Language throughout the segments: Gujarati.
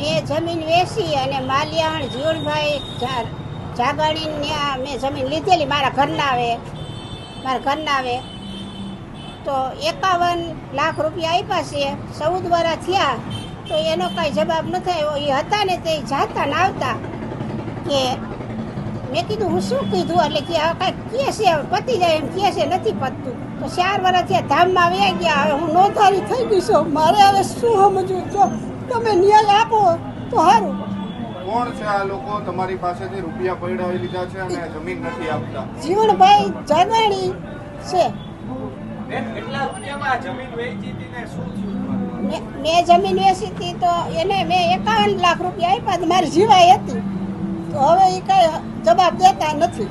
મેં જમીન વેચી અને માલિયાણ જીવણભાઈ ત્યાં મેં જમીન લીધેલી મારા ઘરના આવે મારા ઘરના આવે તો એકાવન લાખ રૂપિયા આપ્યા છે. ચૌદ વર્ષ થયા. તો એનો કાંઈ જવાબ ન થયો. એ હતા ને તે જાતા ને આવતા. કે મેં કીધું, હું શું કીધું? એટલે કે આ કાંઈ કે છે પતી જાય એમ કે છે, નથી પતતું. તો ચાર વર્ષ થયા, ધામમાં વ્યા ગયા. હવે હું નોંધારી થઈ ગઈ છું. મારે હવે શું સમજવું? જો તમે ન્યાય આપો તો સારું કોણ છે આ લોકો? તમારી પાસેથી રૂપિયા પડાવી લીધા છે અને જમીન નથી આપતા. જીવણભાઈ જાગવાણી છે. બેન કેટલા રૂપિયામાં આ જમીન વેચી હતી ને શું થયું? મેં મેં જમીન વેચી હતી તો એને મેં એકાવન લાખ રૂપિયા આપ્યા. મારી જીવાય હતી. તો હવે એ કાંઈ જવાબ દેતા નથી.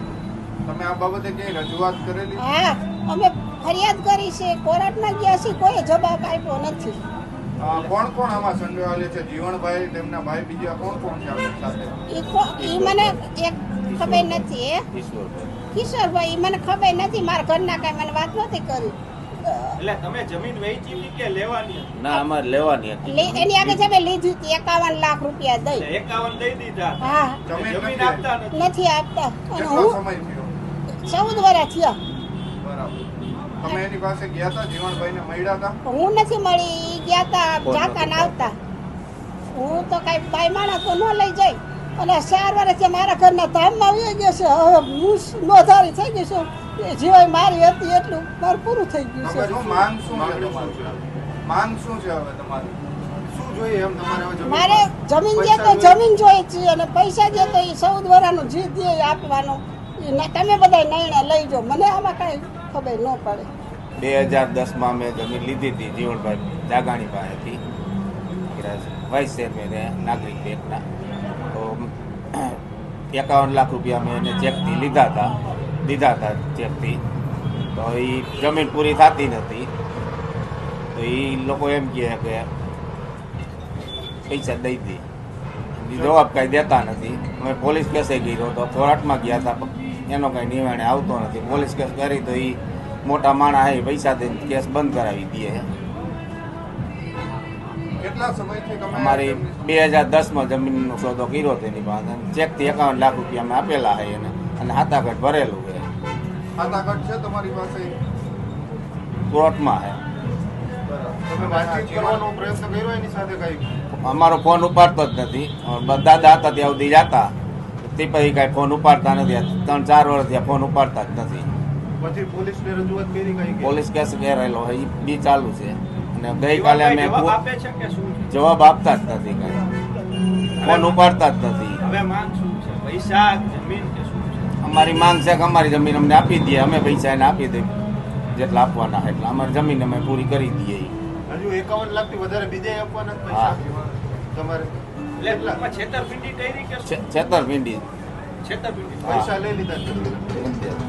તમે આ બાબતે કઈ રજૂઆત કરેલી? હા અમે ફરિયાદ કરી છે કોર્ટમાં ગયા છીએ કોઈ જવાબ આપ્યો નથી. કોણ કોણ આમાં સંડોવાયેલા છે? જીવણભાઈ તેમના ભાઈ બીજા કોણ કોણ છે આપણી સાથે? ઈ મને એક ખબર નથી હે? કિશોરભાઈ મને ખબર નથી મારા ઘરના કાંઈ મને વાત નથી કરી. એટલે તમે જમીન વેચી હતી કે લેવાની ના અમારે લેવાની હતી. એની આગળ છે મેં લીધી હતી એકાવન લાખ રૂપિયા દઈ. એકાવન દઈ દીધા હા. જમીન જમીન નથી. આપતા નથી? નથી આપતા. હું સમય થયો? ચૌદ વર્ષ થયા. તમે એની પાસે ગયા હતા જીવણભાઈને મળ્યા હતા હું નથી મળી. ગયા હતા જાતા ના આવતા. હું તો કઈ બાઈ માણસ તો ન લઈ જાય અને ચાર વર્ષથી મારા ઘરના ધામમાં આવી ગયા છે. હવે હું નોધારી થઈ ગઈ છું. એ જીવાય મારી હતી એટલું. મારું પૂરું થઈ ગયું છે. માંગ શું છે માંગ શું છે હવે તમારી? શું જોઈએ એમ તમારે હવે જમીન મારે જમીન જે તો જમીન જોઈએ છે અને પૈસા જે તો એ સૌદ વરાનું જે દે આપવાનું. ઈ ન- તમે બધા નિર્ણય લઈ જાઓ. મને આમાં કાંઈ ખબર ન પડે. બે હજાર દસમાં મેં જમીન લીધી હતી જીવણભાઈ જાગાણી પાસેથી. વાઇસ ચેરમેન એ નાગરિક બેંકના. તો એકાવન લાખ રૂપિયા મેં એને ચેકથી લીધા હતા. દીધા હતા ચેકથી. તો એ જમીન પૂરી થતી નથી. તો એ લોકો એમ કહે કે પૈસા દઈ દે. ઈ જવાબ કાંઈ દેતા નથી. અમે પોલીસ કેસે ગયો તો કોર્ટમાં ગયા હતા. પણ એનો કાંઈ નિર્ણય આવતો નથી. પોલીસ કેસ કરી તો એ મોટા માણસ એ પૈસા દઈને કેસ બંધ કરાવી દે અમારી બે હજાર દસમાં જમીનનો સોદો કર્યો હતો એની પાસે ચેકથી એકાવન લાખ રૂપિયા અમે આપેલા છે એને અને હાથાઘટ ભરેલું છે તમારી પાસે? કોર્ટમાં અમારો ફોન ઉપાડતો જ નથી. દાદા હતા ત્યાં સુધી જતા. તે પછી કાંઈ ફોન ઉપાડતા નથી. ત્રણ ચાર વર્ષ થયા ફોન ઉપાડતા જ નથી. પછી પોલીસને રજૂઆત કરી કઈ પોલીસ કેસ છે એ બી ચાલુ છે. અને ગઈકાલે અમે જવાબ આપતા જ નથી કાંઈ. ફોન ઉપાડતા જ નથી. હવે માંગ શું છે? પૈસા જમીન કે શું છે? અમારી માંગ છે કે અમારી જમીન અમને આપી દઈએ અમે પૈસા એને આપી દઈએ જેટલા આપવાના એટલા. અમારી જમીન અમે પૂરી કરી દઈએ. હજુ એકાવન લાખ વધારે બીજે આપવાના. પૈસા? તમારે? છેતરપિંડી કરી કે શું છે- છેતરપિંડી છેતરપિંડી પૈસા લઈ લીધા